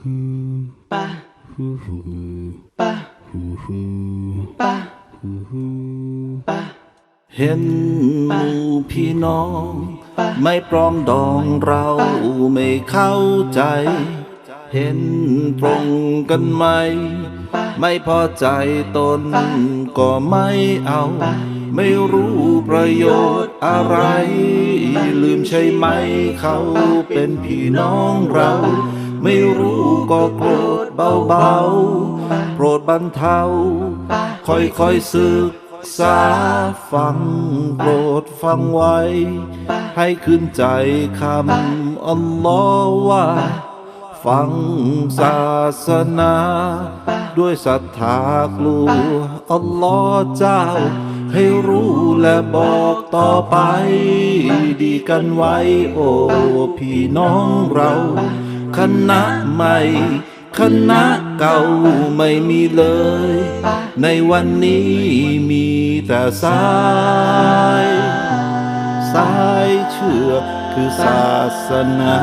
เห็นหมู่พี่น้อง ไม่ปรองดองเราไม่เข้าใจ เห็นตรงกันไหม ไม่พอใจตนก็ไม่เอา ไม่รู้ประโยชน์อะไร ลืมใช่ไหมเขาเป็นพี่น้องเรา ไม่รู้ก็โกรธเบาๆ โปรดบรรเทา ค่อยๆศึกษาฟังโปรดฟังไว้ ให้ขึ้นใจคำอัลลอฮ์ว่า ฟังศาสนา ด้วยศรัทธากลัวอัลลอฮ์เจ้า ให้รู้และบอกต่อไป ดีกันไว้ โอ้พี่น้องเรา คณะใหม่ คณะเก่าไม่มีเลย ในวันนี้มีแต่สายสายเชื่อคือศาสนา